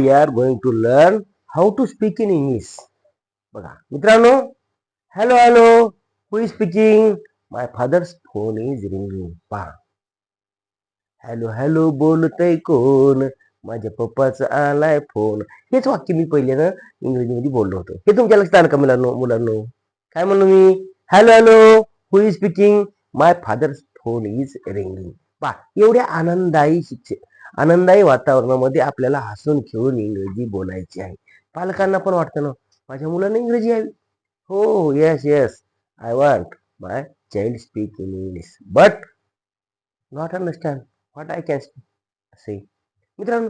We are going to learn how to speak in English बघा मित्रांनो hello hello who is speaking my father's phone is ringing पहा. Hello hello बोलतय कोण? माझ्या पप्पाचा आलाय phone हेच वाक्य मी पहिले ना इंग्रजीमध्ये बोललो होतो. हे तुमच्या लक्षात आलं का मुलांनो मुलांनो? काय म्हणलो मी? Hello hello who is speaking my father's phone is ringing पा एवढ्या आनंदायी शिक्षक आनंदायी वातावरणामध्ये आपल्याला हसून खेळून इंग्रजी बोलायची आहे. पालकांना पण वाटतं ना माझ्या मुलांना इंग्रजी यावी. हो yes yes I want my child speak in English but not understand what I can say मित्रांनो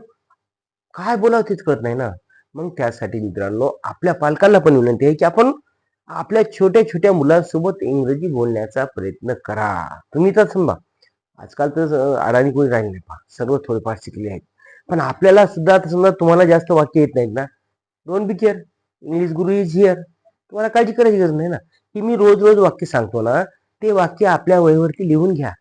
काय बोलावं तेच कळत नाही ना. मग त्यासाठी मित्रांनो आपल्या पालकांना पण विनंती आहे की आपण आपल्या छोट्या छोट्या मुलांसोबत इंग्रजी बोलण्याचा प्रयत्न करा. तुम्ही तर समजा आजकाल तर अडाणी कोणी राहिले नाही पहा. सर्व थोडेफार शिकले आहेत. पण आपल्याला सुद्धा समजा तुम्हाला जास्त वाक्य येत नाहीत ना. Don't be care English guru is here तुम्हाला काळजी करायची गरज नाही ना. की मी रोज रोज वाक्य सांगतो ना ते वाक्य आपल्या वहीवरती लिहून घ्या.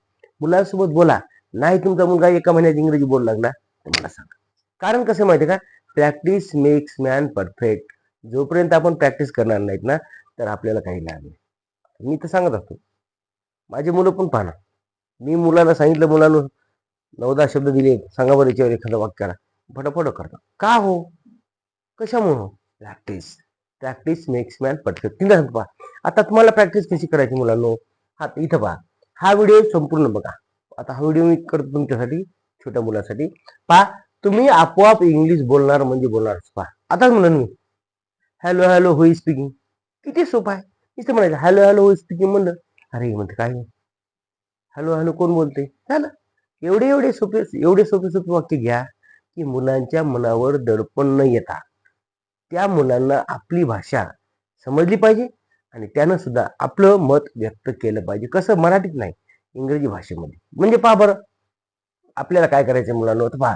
मुलांसोबत बोला. नाही तुमचा मुलगा एका महिन्यात इंग्रजी बोलू लागला तर मला सांगा. कारण कसं माहिती आहे का? प्रॅक्टिस मेक्स मॅन परफेक्ट जोपर्यंत आपण प्रॅक्टिस करणार नाहीत ना तर आपल्याला काही लाभ नाही. मी तर सांगत असतो. माझी मुलं पण पाहणार. मी मुलांना सांगितलं मुलांना नवदा शब्द दिले सांगा बरं याच्यावर एखादं वाक्य करा फटाफट करता. का हो? कशामुळं practice practice makes man perfect तीन पहा. आता तुम्हाला प्रॅक्टिस कशी करायची मुलांनो? हा इथं पहा. हा व्हिडिओ संपूर्ण बघा. आता हा व्हिडिओ मी करतो तुमच्यासाठी छोट्या मुलासाठी. पहा तुम्ही आपोआप इंग्लिश बोलणार म्हणजे बोलणारच. पहा. आता म्हणून मी. हॅलो हॅलो होई स्पीकिंग किती सोपं आहे. इथं म्हणायचं हॅलो हॅलो होई स्पीकिंग म्हणलं. अरे म्हणते काय? हॅलो हॅलो कोण बोलते ना. एवढे एवढे सोपे एवढे सोपे सोपे वाक्य घ्या की मुलांच्या मनावर दडपण न येता त्या मुलांना आपली भाषा समजली पाहिजे आणि त्यानं सुद्धा आपलं मत व्यक्त केलं पाहिजे. कसं? मराठीत नाही इंग्रजी भाषेमध्ये. म्हणजे पहा बरं. आपल्याला काय करायचं मुलांना? तर पहा.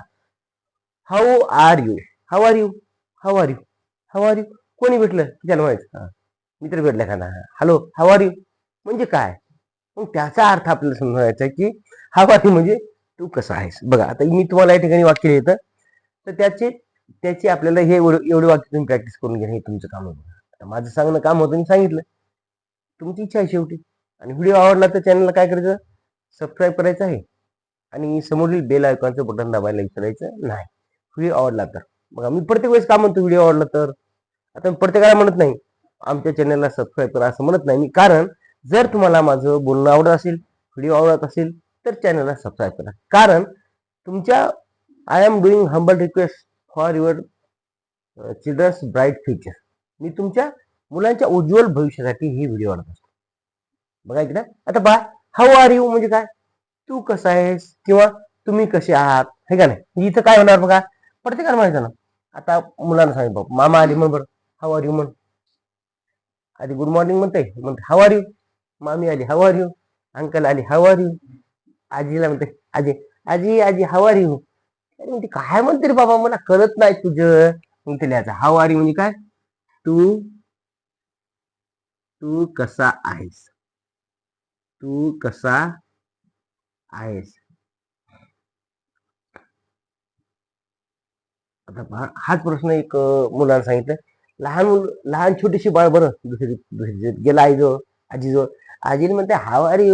How are you how are you how are you how are you कोणी भेटलं? त्याला म्हणायचं. हा. मित्र भेटला का ना? हॅलो हाऊ आर यू म्हणजे काय? मग त्याचा अर्थ आपल्याला समजायचा की हा आर म्हणजे तू कसा आहेस? बघा आता मी तुम्हाला या ठिकाणी वाक्य लिहितं. तर त्याचे त्याची आपल्याला हे एवढं एवढे वाक्य तुम्ही प्रॅक्टिस करून घेणं हे तुमचं काम होतं आता माझं सांगणं काम होतं मी सांगितलं. तुमची इच्छा आहे शेवटी. आणि व्हिडिओ आवडला तर चॅनलला काय करायचं? सबस्क्राईब करायचं आहे. आणि समोरील बेल आयकॉनचं बटन दाबायला विसरायचं नाही. व्हिडिओ आवडला तर. बघा मी प्रत्येक वेळेस का म्हणतो व्हिडिओ आवडला तर? आता मी प्रत्येकाला म्हणत नाही आमच्या चॅनलला सबस्क्राईब करा असं म्हणत नाही मी. कारण जर तुम्हाला माझं बोलणं आवडत असेल व्हिडिओ आवडत असेल तर चॅनलला सबस्क्राईब करा. कारण तुमच्या I am doing humble request for your children's bright future मी तुमच्या मुलांच्या उज्ज्वल भविष्यासाठी ही व्हिडिओ आणत असतो. बघा इकडे. आता बा हाऊ आर यू म्हणजे काय? तू कसा आहेस? किंवा तुम्ही कसे आहात? हे का नाही? इथं काय होणार बघा? प्रत्येकाला माहिती ना आता मुलांना सांगितलं मामा आली म्हण बरं. हाऊ आर यू म्हण. आधी गुड मॉर्निंग म्हणते. म्हणते हाऊ आर यू मामी आली हवार यू अंकल आली हवार यू आजीला म्हणते आजी आजी आजी हवार यू अरे म्हणते काय म्हणते रे बाबा मला कळत नाही तुझं. म्हणते लिहायचं हाऊ यू म्हणजे काय? तू तू कसा आहेस? तू कसा आहेस? आता पहा हाच प्रश्न एक मुलांना सांगितलं. लहान मुल लहान छोटीशी बाळ बरं दुसरी दुसरी गेला आईजवळ आजीजवळ आजीला म्हणते हाव अरे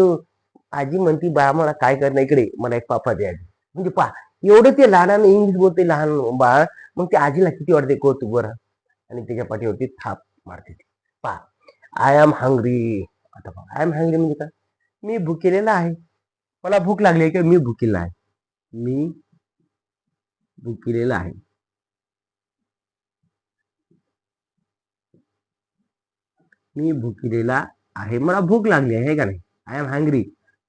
आजी म्हणते बा मला काय करणार इकडे? मला एक पापा दे आजी. म्हणजे पहा एवढं ते लहानानं इंग्लिश बोलते लहान बाळ मग ते आजीला किती वाटते कौतुक बरं? आणि त्याच्या पाठीवरती थाप मारते ती. पहा आय एम हंग्री आता पा आय एम हंग्री म्हणजे काय? मी भुकेलेला आहे. मला भूक लागली आहे किंवा मी भुकेला आहे. मी भुकेलेला आहे. मी भुकेलेला आहे. मला भूक लागली आहे का नाही? I am hungry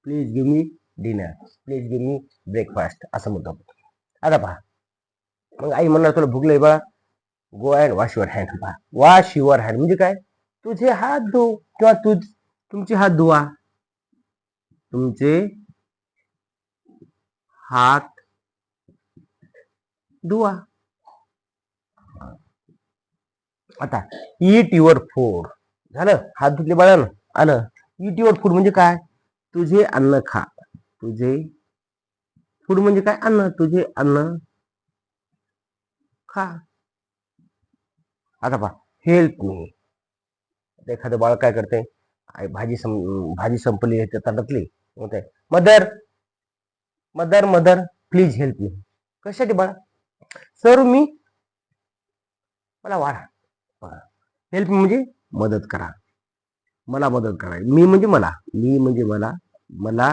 please give me dinner please give me breakfast असा मुद्दा आता पहा. मग आई म्हणणार तुला भूक लागली बा. Go and wash your hand पहा. वॉश युअर हँड म्हणजे काय? तुझे हात धु. किंवा तुझ तुमचे हात धुवा. तुमचे हात धुवा. आता इट युअर फूड झालं? हात धुतले बाळानं. आलं. इट युअर फूड म्हणजे काय? तुझे अन्न खा. तुझे फूड म्हणजे काय? अन्न. तुझे अन्न खा. आता पहा हेल्प मी एखादं बाळ काय करते? आई भाजी सं भाजी संपली आहे त्या ताटातली म्हणते mother mother mother please help me कशासाठी बाळा? सर मी मला वाढा. हेल्प म्हणजे मदत करा. मला मदत करा मी म्हणजे मला. मी म्हणजे मला. मला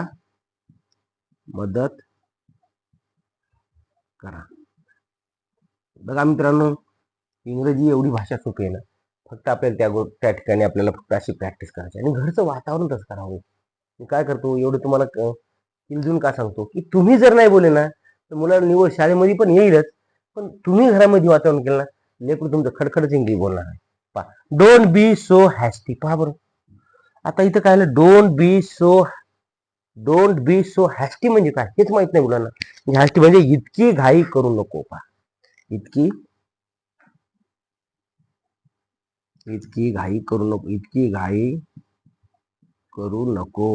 मदत करा. बघा मित्रांनो इंग्रजी एवढी भाषा सोपी आहे ना. फक्त आपल्याला त्या त्या ठिकाणी आपल्याला फक्त अशी प्रॅक्टिस करायची. आणि घरचं वातावरण तसं करावं? मी काय करतो? एवढं तुम्हाला किलजून का सांगतो? की तुम्ही जर नाही बोले ना तर मुलाला निवड शाळेमध्ये पण येईलच. पण तुम्ही घरामध्ये वातावरण केलं ना लेकरू तुमचं खडखडच इंग्लिश बोलणार आहे पा डोंट बी सो हॅस्टी पहा बरं. आता इथं काय don't be so don't be so hasty म्हणजे काय? हेच माहीत नाही मुलांना. म्हणजे हॅस्टी म्हणजे इतकी घाई करू नको पा इतकी इतकी घाई करू नको इतकी घाई करू नको.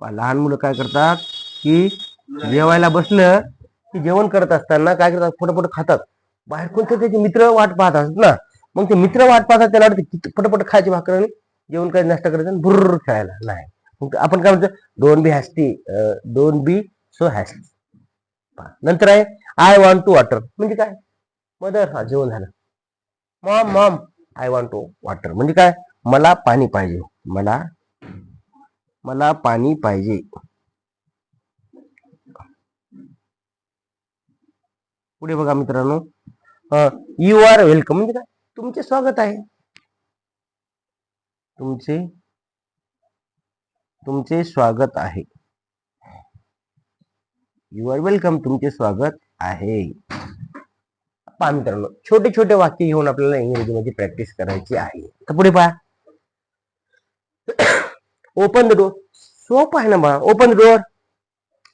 पहा, लहान मुलं काय करतात की जेवायला बसलं की जेवण करत असताना काय करतात? फटाफट खातात. बाहेर कोणते त्याचे मित्र वाट पाहत असतात ना? मग ते मित्र वाट पाहतात त्याला वाटतं किती फटाफट खायची भाकर आणि जेवण काय नाश्ता करायचं आणि खेळायला. नाही. मग आपण काय म्हणतो? Don't be hasty don't be so hasty नंतर आहे आय वॉन्ट टू वॉटर म्हणजे काय? मदर हा जेवण झालं. Mom mom I want to water म्हणजे काय? मला पाणी पाहिजे. मला मला पाणी पाहिजे. पुढे बघा मित्रांनो. यू आर वेलकम म्हणजे काय? तुमचे स्वागत आहे. तुमचे तुमचे स्वागत आहे. यू आर वेलकम तुमचे स्वागत आहे. पहा मित्रांनो छोटे छोटे वाक्य घेऊन आपल्याला इंग्रजीमध्ये प्रॅक्टिस करायची आहे. तर पुढे पहा. ओपन द डोर सोप आहे ना बा. Open the door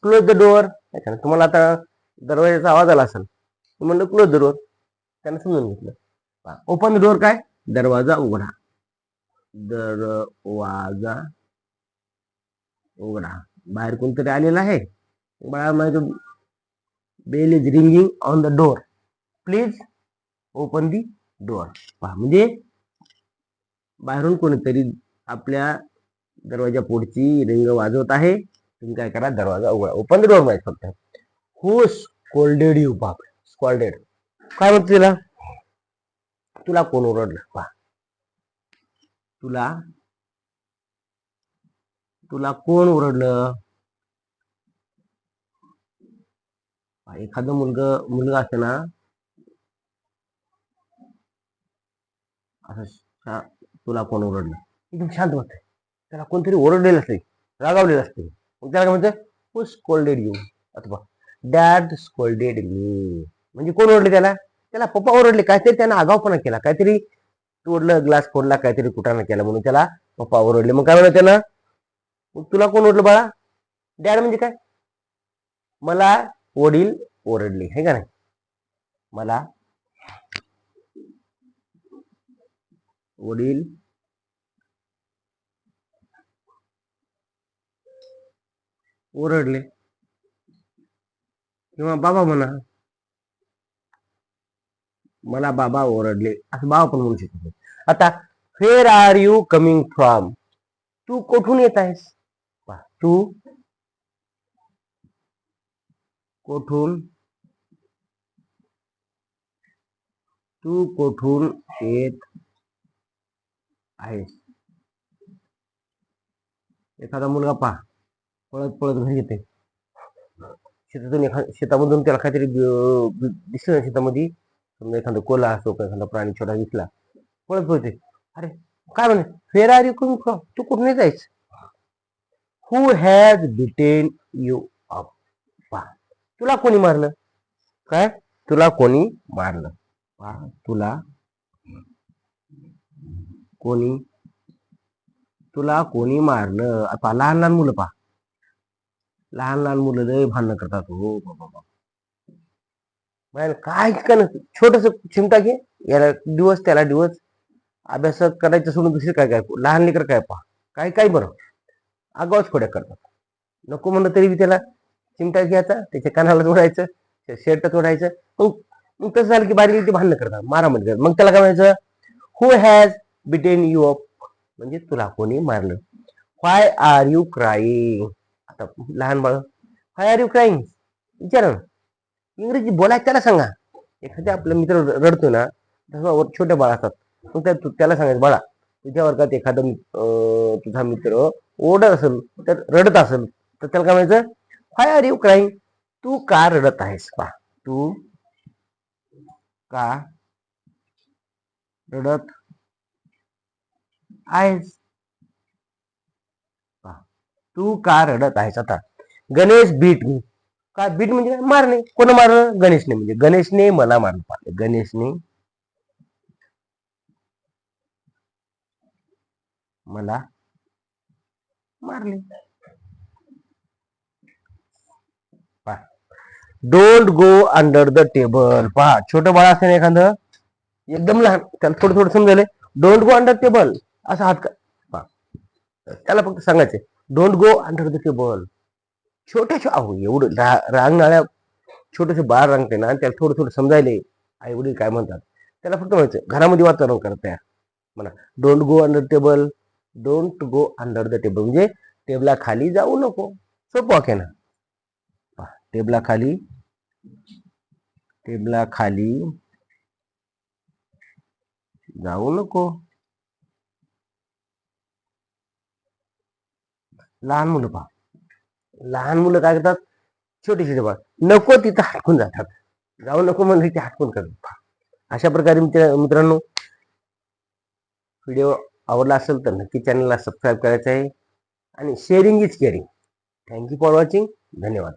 close the door तुम्हाला आता दरवाजाचा आवाज आला असेल. म्हणलं क्लोज द डोअर त्यानं समजून घेतलं. ओपन द डोअर काय? दरवाजा उघडा. दरवाजा उघडा. बाहेर कोणतरी आलेला आहे? बाळा माझं bell is ringing on the door please open the door पहा म्हणजे बाहेरून कोणीतरी आपल्या दरवाजा पुढची रिंग वाजवत आहे. तुम्ही काय करा दरवाजा उघडा. ओपन द डोअर माहिती फक्त. हो स्कोल्डेड यू बाप स्कॉल्डेड काय म्हणतो तुला? तुला कोण ओरडलं? पहा. तुला? तुला कोण ओरडलं? एखादा मुलगा मुलगा असतं ना? असं तुला कोण ओरडलं? एकदम शांत होत त्याला कोणतरी ओरडलेलं असते रागावलेलं असते मग त्याला काय म्हणतं हु स्कोल्डेड यू अथवा डॅड स्कोल्डेड मी म्हणजे कोण ओरडले त्याला? त्याला पप्पा ओरडले. काहीतरी त्यानं आगावपणा केला. काहीतरी तोडलं ग्लास फोडला काहीतरी कुटाणा केला म्हणून त्याला पप्पा ओरडले. मग काय म्हणत त्यानं? मग तुला कोण ओरडलं बाळा? डॅड म्हणजे काय? मला वडील ओरडले. हे का नाही? मला वडील ओरडले. किंवा बाबा म्हणा मला बाबा ओरडले. असं बाबा पण म्हणू शकतो आता where are you coming from तू कुठून येत आहेस? पहा, तू कोठून तू कोठून येत आहेस? एखादा मुलगा पहा पळत पळत घरी येते शेतातून एखा शेतामधून त्याला काहीतरी दिसलं शेतामध्ये. समजा एखादा कोला असो का एखादा प्राणी छोटा दिसला पळत होते. अरे काय म्हणे? Where are you coming from तू कुठून येत who has beaten you up पहा. तुला कोणी मारलं? काय? तुला कोणी मारलं? तुला कोणी तुला कोणी मारलं? पहा लहान लहान मुलं पहा. लहान लहान मुलं लय भांडणं करतात हो. बाबा बाबा काय का छोटस चिमटा घे. याला दिवस त्याला दिवस. अभ्यास करायचं सोडून दुसरी काय काय? लहान लेकर काय पहा? काय काय बरं? आगावच खोड्या करतात. नको म्हणलं तरी बी त्याला चिमटा घ्यायचा त्याच्या कानाला जोडायचं शर्ट तोडायचं. मग मग कसं झालं की बारीक ते भांडणं करतात मारामारी करतात. मग त्याला काय म्हणायचं? Who has beaten you up म्हणजे तुला कोणी मारलं? वाय आर यू क्राईंग आता लहान बाळ वाय आर यू क्राईंग विचारा इंग्रजी बोलायचं त्याला सांगा. एखाद्या आपला मित्र र- रडतो ना छोट्या छोटे बाळ असतात. मग त्या त्याला सांगायचं बाळा तुझ्या वर्गात एखादा अं, तुझा मित्र ओरडत असेल तर रडत असेल तर त्याला काय म्हणायचं? हाय आर यू क्राईंग तू का रडत आहेस पा तू का रडत आहेस? पहा. तू का रडत आहेस? आता गणेश बीट मी का बीट म्हणजे काय? मारणे. कोण मारलं? गणेशने म्हणजे गणेशने मला मारलं गणेशने मला मारले. Don't go under the table पहा छोटं बाळ ना एखादं एकदम लहान त्याला थोडं थोडं समजायला डोंट गो अंडर टेबल असा हात का पहा. त्याला फक्त सांगायचे don't go under the table छोट्याशा अहो एवढं रांगणाऱ्या छोटस बाळ रांगते ना त्याला थोडं थोडं समजायले आई वडील काय म्हणतात? त्याला फक्त म्हणायचं घरामध्ये वातावरण करताय. म्हणा don't go under table don't go under the table म्हणजे टेबला खाली जाऊ नको. सोपं वाक्य ना? टेबला खाली टेबला खाली जाऊ नको. लहान मुलं पहा. लहान मुलं काय करतात? छोटे छोटे बाळ नको तिथं हटकून जातात. जाऊ नको म्हणजे ते हटकून करतात. पहा. अशा प्रकारे मित्र मित्रांनो व्हिडिओ आवडला असेल तर नक्की चॅनलला सबस्क्राईब करायचं आहे. आणि sharing is caring thank you for watching धन्यवाद.